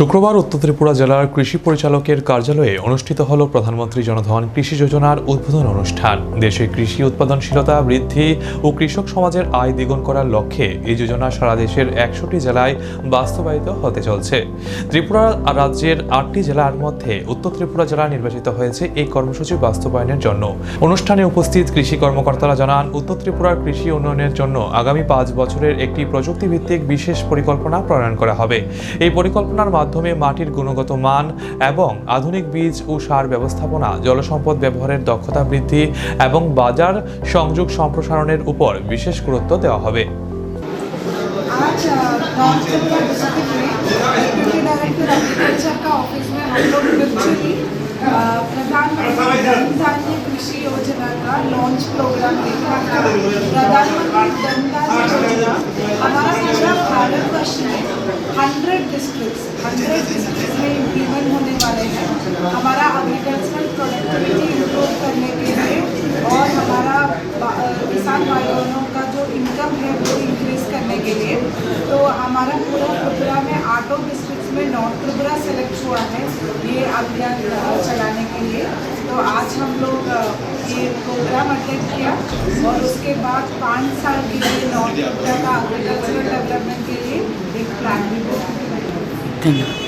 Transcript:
শুক্রবার উত্তর ত্রিপুরা জেলার কৃষি পরিচালকের কার্যালয়ে অনুষ্ঠিত হল প্রধানমন্ত্রী জনধন কৃষি যোজনার উদ্বোধন অনুষ্ঠান। দেশে কৃষি উৎপাদনশীলতা বৃদ্ধি ও কৃষক সমাজের আয় দ্বিগুণ করার লক্ষ্যে এই যোজনা সারা দেশের একশোটি জেলায় বাস্তবায়িত হতে চলছে। ত্রিপুরা রাজ্যের আটটি জেলার মধ্যে উত্তর ত্রিপুরা জেলা নির্বাচিত হয়েছে এই কর্মসূচি বাস্তবায়নের জন্য। অনুষ্ঠানে উপস্থিত কৃষি কর্মকর্তারা জানান, উত্তর ত্রিপুরার কৃষি উন্নয়নের জন্য আগামী পাঁচ বছরের একটি প্রযুক্তিভিত্তিক বিশেষ পরিকল্পনা প্রণয়ন করা হবে। এই পরিকল্পনার মাধ্যমে মাটির গুণগত মান এবং আধুনিক বীজ ও সার ব্যবস্থাপনা জলসম্পদ ব্যবহারের দক্ষতা বৃদ্ধি এবং বাজার সংযোগ সম্প্রসারণের উপর বিশেষ গুরুত্ব দেওয়া হবে आज नॉर्थ त्रिपुरा डिस्ट्रिक्ट में डिप्टी डायरेक्टर एग्रीकल्चर का ऑफिस में हम लोग वर्चुअली प्रधानमंत्री धन धान्य कृषि योजना का लॉन्च प्रोग्राम देखा था प्रधानमंत्री धन धान्य योजना हंड्रेड डिस्ट्रिक्ट्स हंड्रेड डिस्ट्रिक्ट में इम्प्लीमेंट होने वाले हैं। हमारा एग्रीकल्चरल प्रोडक्टिविटी इम्प्रूव करने के लिए और हमारा किसान बहनों का जो इनकम है वो इंक्रीज करने के लिए। तो हमारा पूरा त्रिपुरा में आठों डिस्ट्रिक्ट में नॉर्थ त्रिपुरा सेलेक्ट हुआ है ये अभियान चलाने के लिए। तो आज हम लोग ये प्रोग्राम अटेंड किया और उसके बाद पाँच साल के लिए नॉर्थ त्रिपुरा का एग्रीकल्चरल डेवलपमेंट के लिए 定了。